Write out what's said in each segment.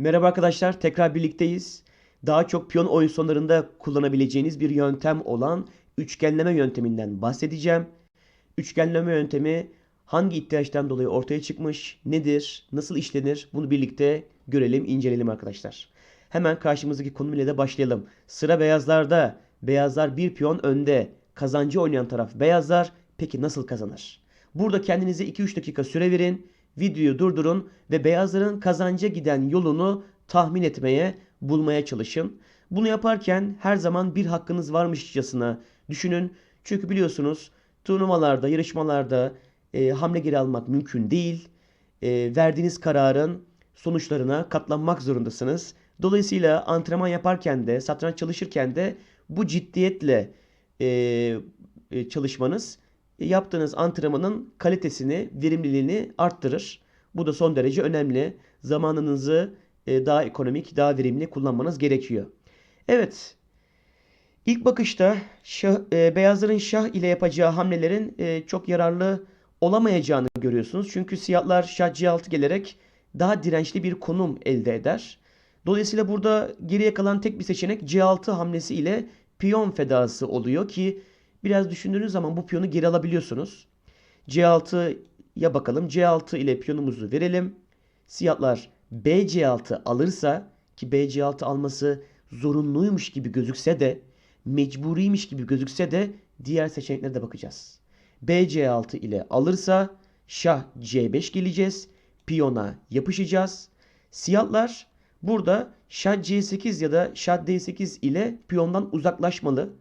Merhaba arkadaşlar, tekrar birlikteyiz. Daha çok piyon oyun sonlarında kullanabileceğiniz bir yöntem olan üçgenleme yönteminden bahsedeceğim. Üçgenleme yöntemi hangi ihtiyaçtan dolayı ortaya çıkmış, nedir, nasıl işlenir bunu birlikte görelim, inceleyelim arkadaşlar. Hemen karşımızdaki konum ile de başlayalım. Sıra beyazlarda. Beyazlar bir piyon önde. Kazancı oynayan taraf beyazlar. Peki nasıl kazanır? Burada kendinize 2-3 dakika süre verin. Videoyu durdurun ve beyazların kazanca giden yolunu tahmin etmeye, bulmaya çalışın. Bunu yaparken her zaman bir hakkınız varmışçasına düşünün. Çünkü biliyorsunuz turnuvalarda, yarışmalarda e, hamle geri almak mümkün değil. E, verdiğiniz kararın sonuçlarına katlanmak zorundasınız. Dolayısıyla antrenman yaparken de, satranç çalışırken de bu ciddiyetle e, e, çalışmanız yaptığınız antrenmanın kalitesini, verimliliğini arttırır. Bu da son derece önemli. Zamanınızı e, daha ekonomik, daha verimli kullanmanız gerekiyor. Evet. İlk bakışta şah, e, beyazların şah ile yapacağı hamlelerin e, çok yararlı olamayacağını görüyorsunuz. Çünkü siyahlar şah c6 gelerek daha dirençli bir konum elde eder. Dolayısıyla burada geriye kalan tek bir seçenek c6 hamlesi ile piyon fedası oluyor ki Biraz düşündüğünüz zaman bu piyonu geri alabiliyorsunuz. C6'ya bakalım. C6 ile piyonumuzu verelim. Siyahlar BC6 alırsa ki BC6 alması zorunluymuş gibi gözükse de mecburiymiş gibi gözükse de diğer seçeneklere de bakacağız. BC6 ile alırsa şah C5 geleceğiz. Piyona yapışacağız. Siyahlar burada şah C8 ya da şah D8 ile piyondan uzaklaşmalı.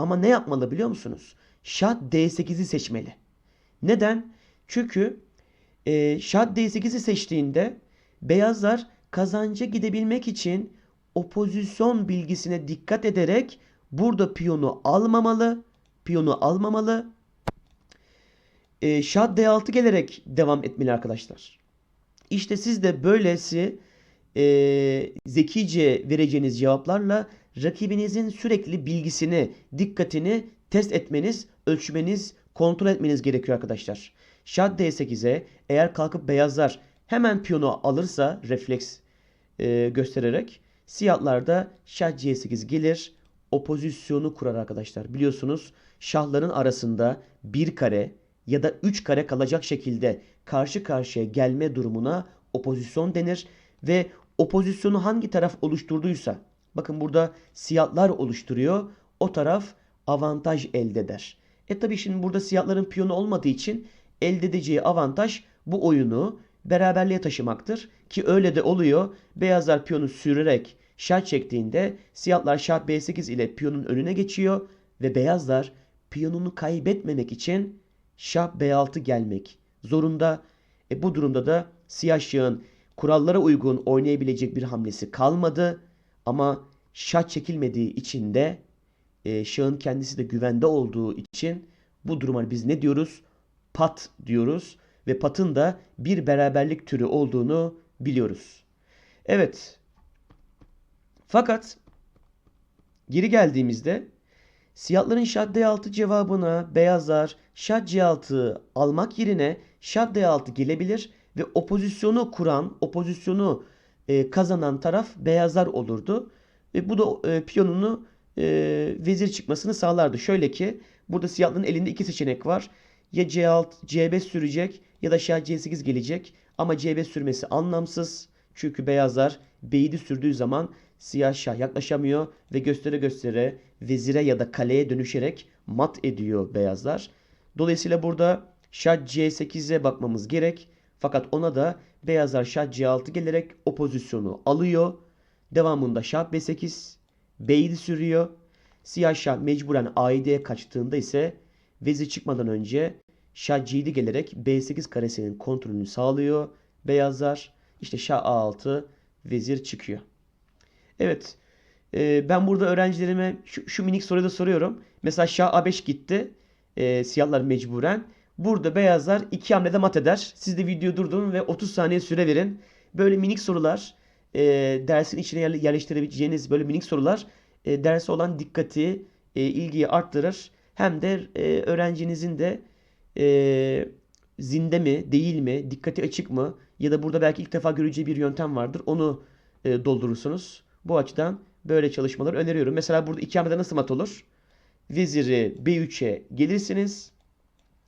Ama ne yapmalı biliyor musunuz? Şah D8'i seçmeli. Neden? Çünkü e, şah D8'i seçtiğinde beyazlar kazanca gidebilmek için o bilgisine dikkat ederek burada piyonu almamalı. Piyonu almamalı. E, şah D6 gelerek devam etmeli arkadaşlar. İşte siz de böylesi e, zekice vereceğiniz cevaplarla rakibinizin sürekli bilgisini, dikkatini test etmeniz, ölçmeniz, kontrol etmeniz gerekiyor arkadaşlar. Şah D8'e eğer kalkıp beyazlar hemen piyonu alırsa refleks e, göstererek siyahlar da şah C8 gelir. O pozisyonu kurar arkadaşlar. Biliyorsunuz şahların arasında bir kare ya da üç kare kalacak şekilde karşı karşıya gelme durumuna opozisyon denir ve opozisyonu hangi taraf oluşturduysa Bakın burada siyahlar oluşturuyor. O taraf avantaj elde eder. E tabi şimdi burada siyahların piyonu olmadığı için elde edeceği avantaj bu oyunu beraberliğe taşımaktır. Ki öyle de oluyor. Beyazlar piyonu sürerek şah çektiğinde siyahlar şah b8 ile piyonun önüne geçiyor. Ve beyazlar piyonunu kaybetmemek için şah b6 gelmek zorunda. E bu durumda da siyah şahın kurallara uygun oynayabilecek bir hamlesi kalmadı. Ama şah çekilmediği için de e, şahın kendisi de güvende olduğu için bu duruma biz ne diyoruz? Pat diyoruz ve patın da bir beraberlik türü olduğunu biliyoruz. Evet. Fakat geri geldiğimizde siyahların şah d6 cevabına beyazlar şah c6 almak yerine şah d6 gelebilir ve opozisyonu kuran, opozisyonu e, kazanan taraf beyazlar olurdu. Ve bu da e, piyonunu e, vezir çıkmasını sağlardı. Şöyle ki burada siyahların elinde iki seçenek var. Ya C6, C5 sürecek ya da şah C8 gelecek. Ama C5 sürmesi anlamsız. Çünkü beyazlar beydi sürdüğü zaman siyah şah yaklaşamıyor ve göstere göstere vezire ya da kaleye dönüşerek mat ediyor beyazlar. Dolayısıyla burada şah C8'e bakmamız gerek. Fakat ona da beyazlar şah C6 gelerek o pozisyonu alıyor. Devamında şah B8 B'yi sürüyor. Siyah şah mecburen A7'ye kaçtığında ise vezir çıkmadan önce şah C7 gelerek B8 karesinin kontrolünü sağlıyor. Beyazlar işte şah A6 vezir çıkıyor. Evet e, ben burada öğrencilerime şu, şu minik soruyu da soruyorum. Mesela şah A5 gitti. E, siyahlar mecburen. Burada beyazlar iki hamlede mat eder. Siz de video durdurun ve 30 saniye süre verin. Böyle minik sorular e, dersin içine yerleştirebileceğiniz böyle minik sorular e, derse olan dikkati, e, ilgiyi arttırır. Hem de e, öğrencinizin de e, zinde mi, değil mi, dikkati açık mı ya da burada belki ilk defa göreceği bir yöntem vardır. Onu e, doldurursunuz. Bu açıdan böyle çalışmalar öneriyorum. Mesela burada iki hamlede nasıl mat olur? Veziri B3'e gelirsiniz.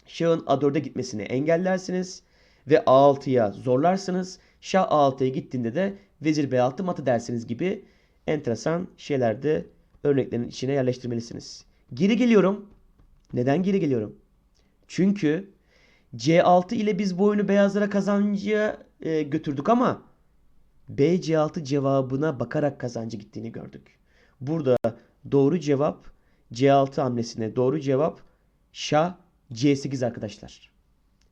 Şahın A4'e gitmesini engellersiniz. Ve A6'ya zorlarsınız. Şah A6'ya gittiğinde de vezir B6 matı dersiniz gibi enteresan şeyler de örneklerin içine yerleştirmelisiniz. Geri geliyorum. Neden geri geliyorum? Çünkü C6 ile biz bu oyunu beyazlara kazancıya e, götürdük ama B C6 cevabına bakarak kazancı gittiğini gördük. Burada doğru cevap C6 hamlesine doğru cevap Şah C8 arkadaşlar.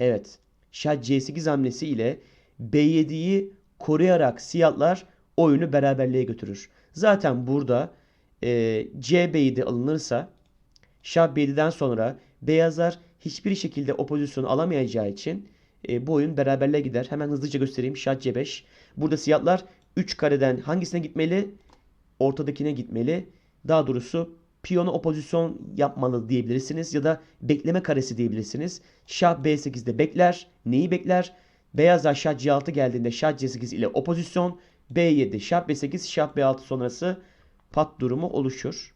Evet. Şah C8 hamlesi ile B7'yi koruyarak siyahlar oyunu beraberliğe götürür. Zaten burada e, C7 alınırsa Şah B7'den sonra beyazlar hiçbir şekilde o pozisyonu alamayacağı için e, bu oyun beraberliğe gider. Hemen hızlıca göstereyim. Şah C5. Burada siyahlar 3 kareden hangisine gitmeli? Ortadakine gitmeli. Daha doğrusu piyonu opozisyon yapmalı diyebilirsiniz ya da bekleme karesi diyebilirsiniz. Şah B8'de bekler. Neyi bekler? Beyazlar Şah C6 geldiğinde Şah C8 ile opozisyon. B7, Şah B8, Şah B6 sonrası pat durumu oluşur.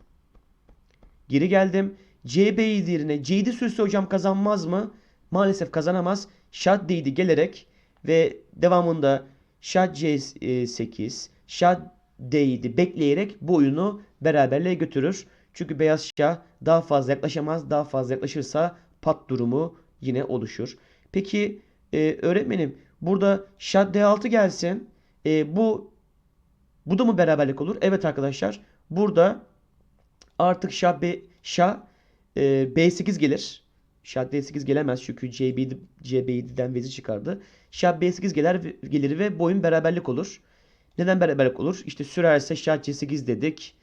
Geri geldim. CB7 yerine C7 sürse hocam kazanmaz mı? Maalesef kazanamaz. Şah D7 gelerek ve devamında Şah C8, Şah D7 bekleyerek bu oyunu beraberliğe götürür. Çünkü beyaz şah daha fazla yaklaşamaz. Daha fazla yaklaşırsa pat durumu yine oluşur. Peki e, öğretmenim burada şah D6 gelsin. E, bu bu da mı beraberlik olur? Evet arkadaşlar. Burada artık şah B şah e, B8 gelir. Şah D8 gelemez çünkü CB, CB7'den vezir çıkardı. Şah B8 gelir, gelir ve boyun beraberlik olur. Neden beraberlik olur? İşte sürerse Şah C8 dedik.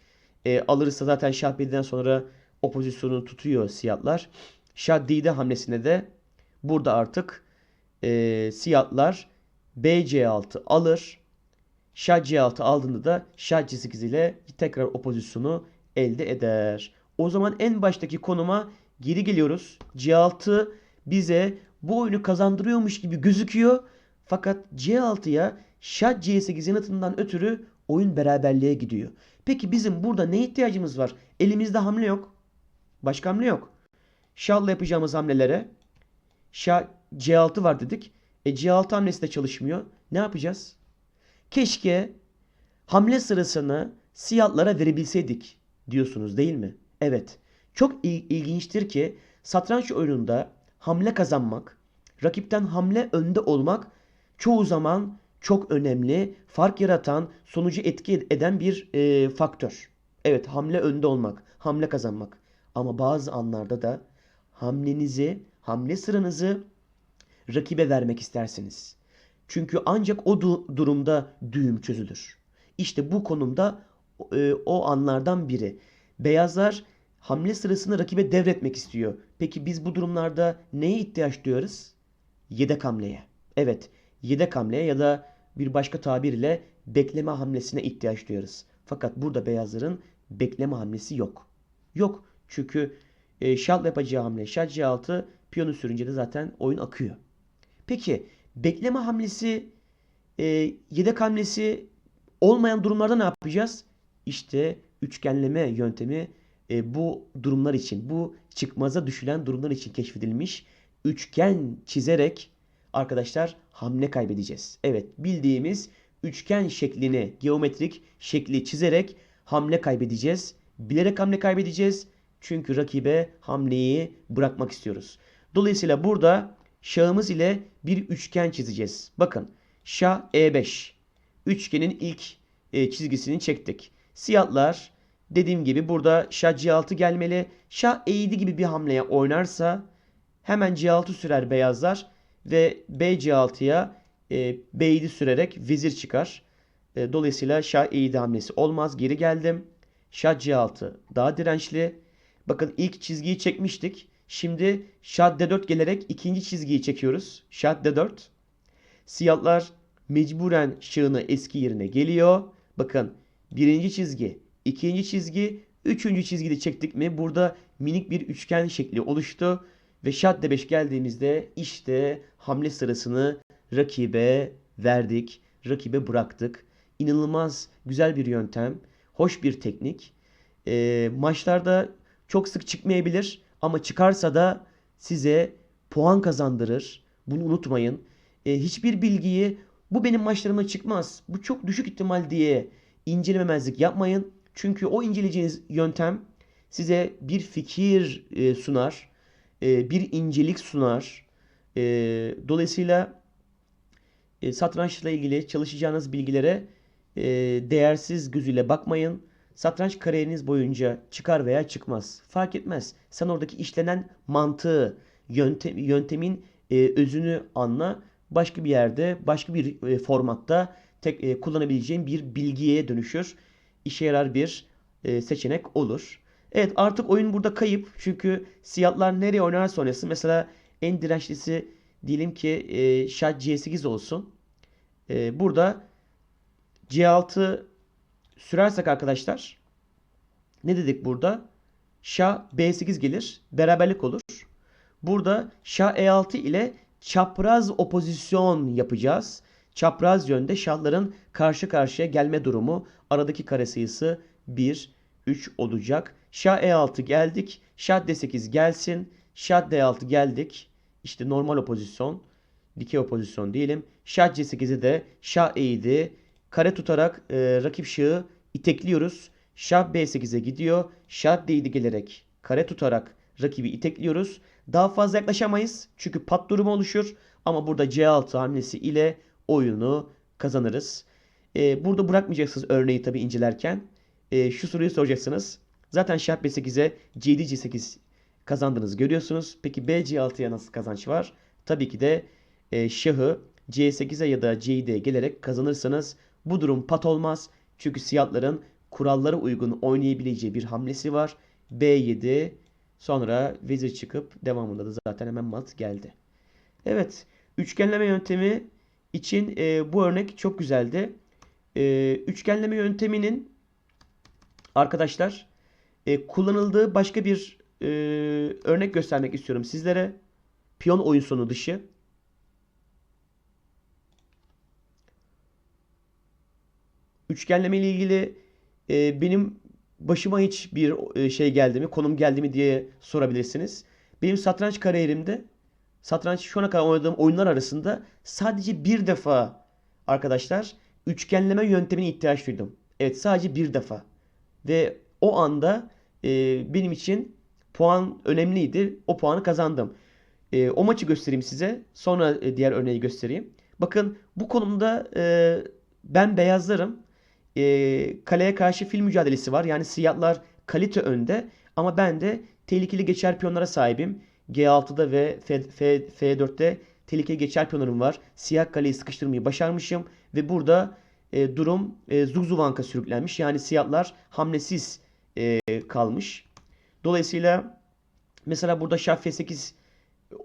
E, alırsa zaten Şah B7'den sonra o pozisyonu tutuyor siyahlar. Şah D7 hamlesine de burada artık e, siyahlar BC6 alır. Şah C6 aldığında da Şah C8 ile tekrar o pozisyonu elde eder. O zaman en baştaki konuma geri geliyoruz. C6 bize bu oyunu kazandırıyormuş gibi gözüküyor. Fakat C6'ya Şah C8'in atından ötürü oyun beraberliğe gidiyor. Peki bizim burada ne ihtiyacımız var? Elimizde hamle yok. Başka hamle yok. Şah'la yapacağımız hamlelere Şah C6 var dedik. E C6 hamlesi de çalışmıyor. Ne yapacağız? Keşke hamle sırasını siyahlara verebilseydik diyorsunuz değil mi? Evet. Çok il- ilginçtir ki satranç oyununda hamle kazanmak, rakipten hamle önde olmak çoğu zaman çok önemli, fark yaratan, sonucu etki eden bir e, faktör. Evet, hamle önde olmak, hamle kazanmak. Ama bazı anlarda da hamlenizi, hamle sıranızı rakibe vermek istersiniz. Çünkü ancak o du- durumda düğüm çözülür. İşte bu konumda e, o anlardan biri. Beyazlar hamle sırasını rakibe devretmek istiyor. Peki biz bu durumlarda neye ihtiyaç duyarız? Yedek hamleye. Evet, yedek hamleye ya da bir başka tabirle bekleme hamlesine ihtiyaç duyarız. Fakat burada beyazların bekleme hamlesi yok. Yok çünkü e, şah yapacağı hamle şah c6 piyonu sürünce de zaten oyun akıyor. Peki bekleme hamlesi e, yedek hamlesi olmayan durumlarda ne yapacağız? İşte üçgenleme yöntemi e, bu durumlar için, bu çıkmaza düşülen durumlar için keşfedilmiş. Üçgen çizerek arkadaşlar hamle kaybedeceğiz. Evet bildiğimiz üçgen şeklini, geometrik şekli çizerek hamle kaybedeceğiz. Bilerek hamle kaybedeceğiz. Çünkü rakibe hamleyi bırakmak istiyoruz. Dolayısıyla burada şahımız ile bir üçgen çizeceğiz. Bakın şah E5. Üçgenin ilk e, çizgisini çektik. Siyahlar dediğim gibi burada şah C6 gelmeli. Şah E7 gibi bir hamleye oynarsa hemen C6 sürer beyazlar ve B C6'ya e, B7 sürerek vezir çıkar. E, dolayısıyla Şah E7 hamlesi olmaz. Geri geldim. Şah C6 daha dirençli. Bakın ilk çizgiyi çekmiştik. Şimdi Şah D4 gelerek ikinci çizgiyi çekiyoruz. Şah D4. Siyahlar mecburen şahını eski yerine geliyor. Bakın birinci çizgi, ikinci çizgi, üçüncü çizgide çektik mi burada minik bir üçgen şekli oluştu. Ve Şah D5 geldiğimizde işte hamle sırasını rakibe verdik, rakibe bıraktık. inanılmaz güzel bir yöntem, hoş bir teknik. Ee, maçlarda çok sık çıkmayabilir ama çıkarsa da size puan kazandırır. Bunu unutmayın. Ee, hiçbir bilgiyi bu benim maçlarıma çıkmaz, bu çok düşük ihtimal diye incelememezlik yapmayın. Çünkü o inceleyeceğiniz yöntem size bir fikir e, sunar, e, bir incelik sunar. E, dolayısıyla e, satrançla ilgili çalışacağınız bilgilere e, değersiz gözüyle bakmayın. Satranç kariyeriniz boyunca çıkar veya çıkmaz. Fark etmez. Sen oradaki işlenen mantığı, yöntem, yöntemin e, özünü anla. Başka bir yerde, başka bir e, formatta tek e, kullanabileceğin bir bilgiye dönüşür. İşe yarar bir e, seçenek olur. Evet artık oyun burada kayıp. Çünkü siyahlar nereye oynarsa oynasın. Mesela en dirençlisi diyelim ki e, şah C8 olsun. E, burada C6 sürersek arkadaşlar ne dedik burada? Şah B8 gelir. Beraberlik olur. Burada şah E6 ile çapraz opozisyon yapacağız. Çapraz yönde şahların karşı karşıya gelme durumu aradaki kare sayısı 1, 3 olacak. Şah E6 geldik. Şah D8 gelsin. Şah D6 geldik. İşte normal opozisyon. Dikey opozisyon diyelim. Şah C8'e de şah E7 kare tutarak e, rakip şahı itekliyoruz. Şah B8'e gidiyor. Şah D7 gelerek kare tutarak rakibi itekliyoruz. Daha fazla yaklaşamayız. Çünkü pat durumu oluşur. Ama burada C6 hamlesi ile oyunu kazanırız. E, burada bırakmayacaksınız örneği tabi incelerken. E, şu soruyu soracaksınız. Zaten şah B8'e C7 C8 kazandınız görüyorsunuz. Peki B C6'ya nasıl kazanç var? Tabii ki de e, şahı C8'e ya da C7'ye gelerek kazanırsanız bu durum pat olmaz. Çünkü siyahların kurallara uygun oynayabileceği bir hamlesi var. B7 sonra vezir çıkıp devamında da zaten hemen mat geldi. Evet üçgenleme yöntemi için e, bu örnek çok güzeldi. E, üçgenleme yönteminin arkadaşlar e, kullanıldığı başka bir e, örnek göstermek istiyorum sizlere. Piyon oyun sonu dışı. Üçgenleme ile ilgili e, benim başıma hiç bir e, şey geldi mi, konum geldi mi diye sorabilirsiniz. Benim satranç kariyerimde, satranç şu ana kadar oynadığım oyunlar arasında sadece bir defa arkadaşlar üçgenleme yöntemine ihtiyaç duydum. Evet sadece bir defa. Ve o anda e, benim için puan önemliydi. O puanı kazandım. E, o maçı göstereyim size. Sonra e, diğer örneği göstereyim. Bakın bu konumda e, ben beyazlarım. E, kaleye karşı fil mücadelesi var. Yani siyahlar kalite önde. Ama ben de tehlikeli geçer piyonlara sahibim. G6'da ve F, F, F4'te tehlikeli geçer piyonlarım var. Siyah kaleyi sıkıştırmayı başarmışım. Ve burada e, durum e, Zugzuvank'a sürüklenmiş. Yani siyahlar hamlesiz e, kalmış. Dolayısıyla mesela burada Şah F8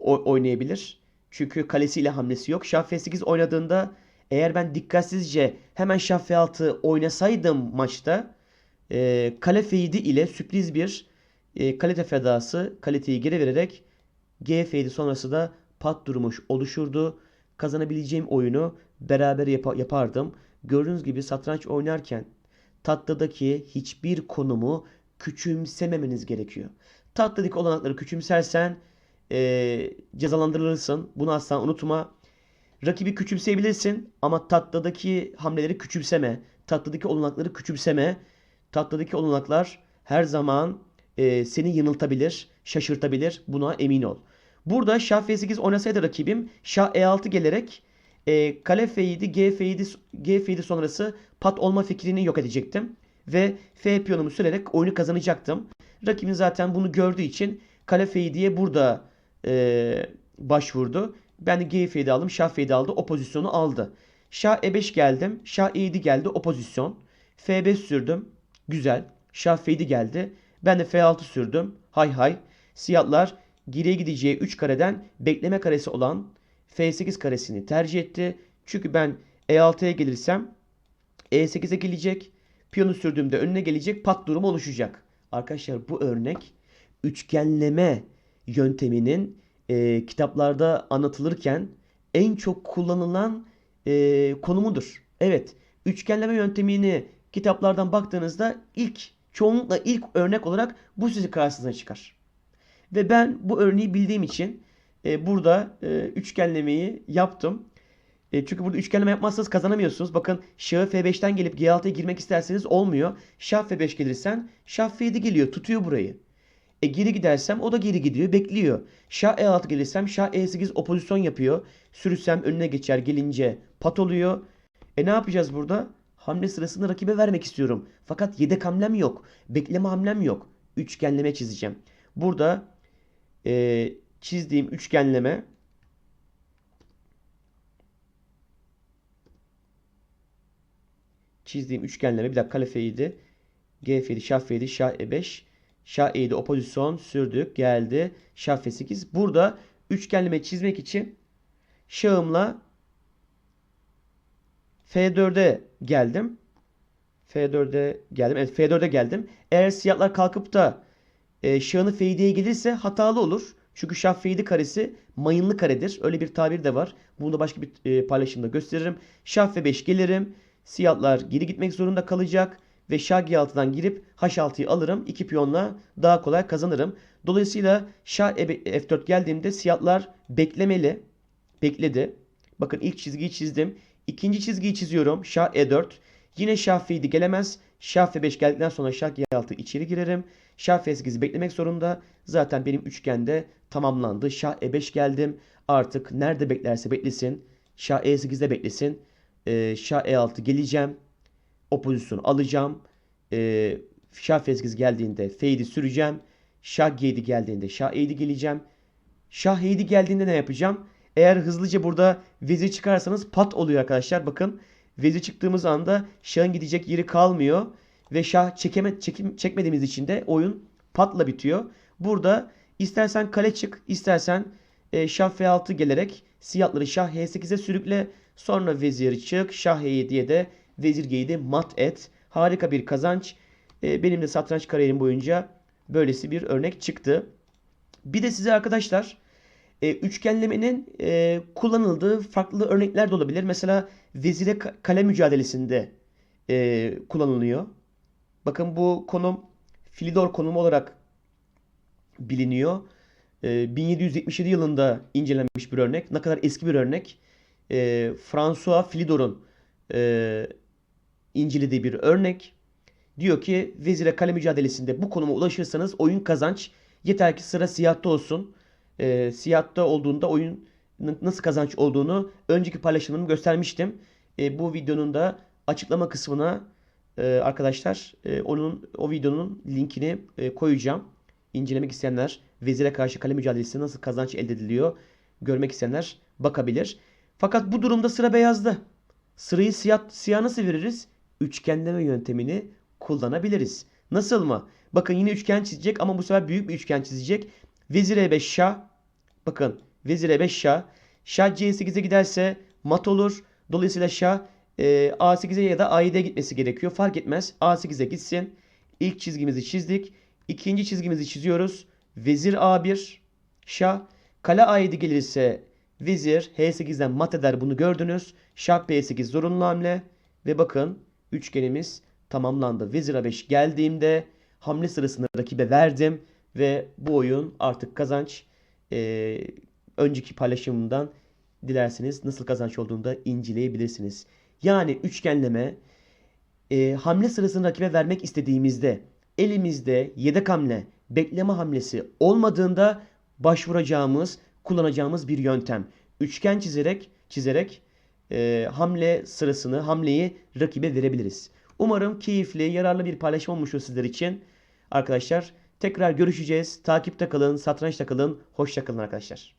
oynayabilir. Çünkü kalesiyle hamlesi yok. Şah F8 oynadığında eğer ben dikkatsizce hemen Şah F6 oynasaydım maçta e, kale F7 ile sürpriz bir e, kalite fedası kaliteyi geri vererek G F7 sonrası da pat durumu oluşurdu. Kazanabileceğim oyunu beraber yap yapardım. Gördüğünüz gibi satranç oynarken tatlıdaki hiçbir konumu küçümsememeniz gerekiyor. Tatlıdaki olanakları küçümsersen e, cezalandırılırsın. Bunu asla unutma. Rakibi küçümseyebilirsin ama tatlıdaki hamleleri küçümseme. Tatlıdaki olanakları küçümseme. Tatlıdaki olanaklar her zaman e, seni yanıltabilir, şaşırtabilir. Buna emin ol. Burada Şah F8 oynasaydı rakibim Şah E6 gelerek e, kale F7, G F7, G F7 sonrası pat olma fikrini yok edecektim. Ve F piyonumu sürerek oyunu kazanacaktım. Rakibim zaten bunu gördüğü için kale F7'ye burada e, başvurdu. Ben G F7 aldım. Şah F7 aldı. O pozisyonu aldı. Şah E5 geldim. Şah E7 geldi. O pozisyon. F5 sürdüm. Güzel. Şah F7 geldi. Ben de F6 sürdüm. Hay hay. Siyahlar geriye gideceği 3 kareden bekleme karesi olan F8 karesini tercih etti. Çünkü ben E6'ya gelirsem E8'e gelecek. Piyonu sürdüğümde önüne gelecek pat durumu oluşacak. Arkadaşlar bu örnek üçgenleme yönteminin e, kitaplarda anlatılırken en çok kullanılan e, konumudur. Evet Üçgenleme yöntemini kitaplardan baktığınızda ilk çoğunlukla ilk örnek olarak bu sizi karşınıza çıkar. Ve ben bu örneği bildiğim için e, burada e, üçgenlemeyi yaptım. E, çünkü burada üçgenleme yapmazsanız kazanamıyorsunuz. Bakın şahı F5'ten gelip G6'ya girmek isterseniz olmuyor. Şah F5 gelirsen şah F7 geliyor. Tutuyor burayı. E geri gidersem o da geri gidiyor. Bekliyor. Şah E6 gelirsem şah E8 opozisyon yapıyor. Sürüsem önüne geçer gelince pat oluyor. E ne yapacağız burada? Hamle sırasını rakibe vermek istiyorum. Fakat yedek hamlem yok. Bekleme hamlem yok. Üçgenleme çizeceğim. Burada e, çizdiğim üçgenleme çizdiğim üçgenleme bir dakika kale F7 G F7 şah F7 şah E5 şah E7 opozisyon sürdük geldi şah F8 burada üçgenleme çizmek için şahımla F4'e geldim. F4'e geldim. Evet F4'e geldim. Eğer siyahlar kalkıp da e, şahını F7'ye gelirse hatalı olur. Çünkü F7 karesi mayınlı karedir. Öyle bir tabir de var. Bunu da başka bir e, paylaşımda gösteririm. Şah F5 gelirim. Siyahlar geri gitmek zorunda kalacak. Ve şah G6'dan girip H6'yı alırım. İki piyonla daha kolay kazanırım. Dolayısıyla şah F4 geldiğimde siyahlar beklemeli. Bekledi. Bakın ilk çizgiyi çizdim. İkinci çizgiyi çiziyorum. Şah E4. Yine şah F7 gelemez. Şah F5 geldikten sonra şah G6 içeri girerim. Şah F8'i beklemek zorunda. Zaten benim üçgende tamamlandı. Şah E5 geldim. Artık nerede beklerse beklesin. Şah E8'de beklesin. Ee, şah E6 geleceğim. O pozisyonu alacağım. Ee, şah F8 geldiğinde F7 süreceğim. Şah G7 geldiğinde şah E7 geleceğim. Şah E7 geldiğinde ne yapacağım? Eğer hızlıca burada vezir çıkarsanız pat oluyor arkadaşlar. Bakın vezir çıktığımız anda şahın gidecek yeri kalmıyor. Ve şah çekeme, çekim, çekmediğimiz için de oyun patla bitiyor. Burada istersen kale çık, istersen e, şah F6 gelerek siyahları şah H8'e sürükle. Sonra vezir çık, şah H7'ye de vezir G7 mat et. Harika bir kazanç. E, benim de satranç kariyerim boyunca böylesi bir örnek çıktı. Bir de size arkadaşlar e, üçgenlemenin e, kullanıldığı farklı örnekler de olabilir. Mesela vezire kale mücadelesinde e, kullanılıyor. Bakın bu konum Filidor konumu olarak biliniyor. E, 1777 yılında incelenmiş bir örnek. Ne kadar eski bir örnek. E, François Filidor'un e, incelediği bir örnek. Diyor ki vezire kale mücadelesinde bu konuma ulaşırsanız oyun kazanç. Yeter ki sıra siyahta olsun e, siyatta olduğunda oyunun nasıl kazanç olduğunu önceki paylaşımımı göstermiştim. E, bu videonun da açıklama kısmına e, arkadaşlar e, onun o videonun linkini e, koyacağım. İncelemek isteyenler vezire karşı kale mücadelesi nasıl kazanç elde ediliyor görmek isteyenler bakabilir. Fakat bu durumda sıra beyazda. Sırayı siyah, siyah nasıl veririz? Üçgenleme yöntemini kullanabiliriz. Nasıl mı? Bakın yine üçgen çizecek ama bu sefer büyük bir üçgen çizecek. Vezir E5 şah. Bakın vezir E5 şah. Şah C8'e giderse mat olur. Dolayısıyla şah e, A8'e ya da A7'ye gitmesi gerekiyor. Fark etmez. A8'e gitsin. İlk çizgimizi çizdik. İkinci çizgimizi çiziyoruz. Vezir A1 şah. Kale A7 gelirse vezir H8'den mat eder bunu gördünüz. Şah B8 zorunlu hamle. Ve bakın üçgenimiz tamamlandı. Vezir A5 geldiğimde hamle sırasını rakibe verdim. Ve bu oyun artık kazanç. Ee, önceki paylaşımımdan dilerseniz nasıl kazanç olduğunu da inceleyebilirsiniz. Yani üçgenleme e, hamle sırasını rakibe vermek istediğimizde elimizde yedek hamle, bekleme hamlesi olmadığında başvuracağımız, kullanacağımız bir yöntem. Üçgen çizerek çizerek e, hamle sırasını, hamleyi rakibe verebiliriz. Umarım keyifli, yararlı bir paylaşım olmuştur sizler için. Arkadaşlar Tekrar görüşeceğiz. Takipte kalın, satrançta kalın. Hoşça kalın arkadaşlar.